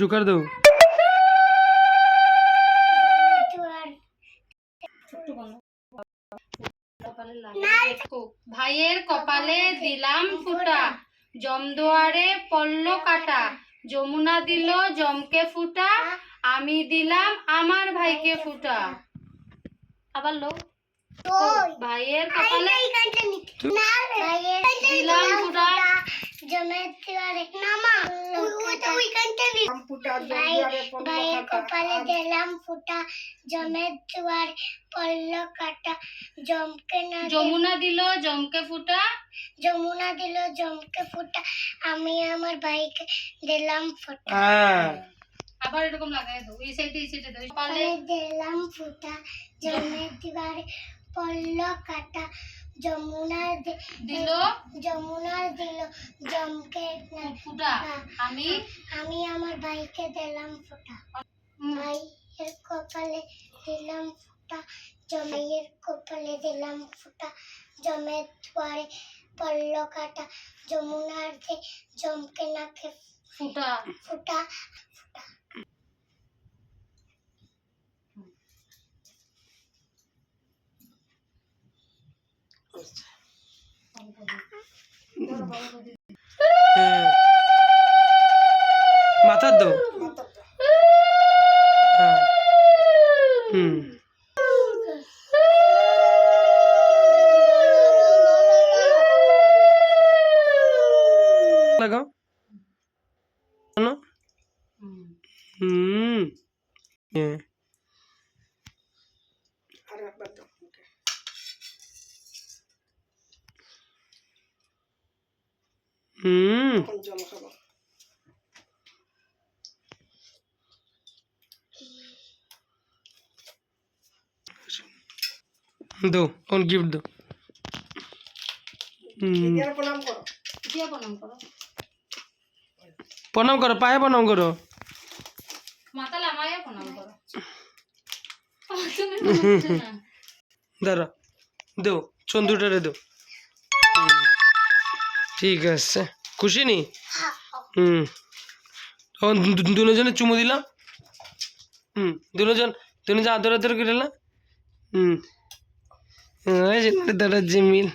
Joker দাও ভাইয়ের কপালে দিলাম ফুটা জমদুয়ারে পড়ল কাটা যমুনা দিল জমকে ফুটা আমি দিলাম আমার ভাইকে ফুটা। আবার লোক ভাইয়ের কপালে দিলাম ফুটা। ভাইয়ের কপালে দিলাম ফুটা জমের দুয়ার পড়ল কাটা জমকে না যমুনা দিল জমকে ফুটা। যমুনা দিল জমকে ফুটা আমি আমার ভাইকে দিলাম ফুটা। হ্যাঁ। আবার এরকম লাগাই দাও এই সাইডে এই সাইডে দাও কপালে কপালে দিলাম ফুটা জমের দুয়ারে পড়ল কাটা যমুনার দিল। যমুনার দিল জমকে ফুটা। আমি আমি আমার ভাইকে দিলাম ফুটা। ভাইয়ের কপালে দিলাম ফুটা জমাইয়ের কপালে দিলাম ফুটা জমের দুয়ারে পড়ল কাটা যমুনার জমকে নাকে ফুটা। ফুটা। মাথার দাও। হ্যাঁ। হুম। লাগাও শোনো। হুম। হ্যাঁ। হুম। দো কোন গিফট দো? প্রণাম করো। পায়ে প্রণাম করো। দাঁড়া দেও চন্দুটারে দেও। ঠিক আছে। খুশি নি? হুম। তখন দুজনে চুমু দিলাম। হুম দুজন দুজন আদর আদর করে হুম। দাদা জিমিল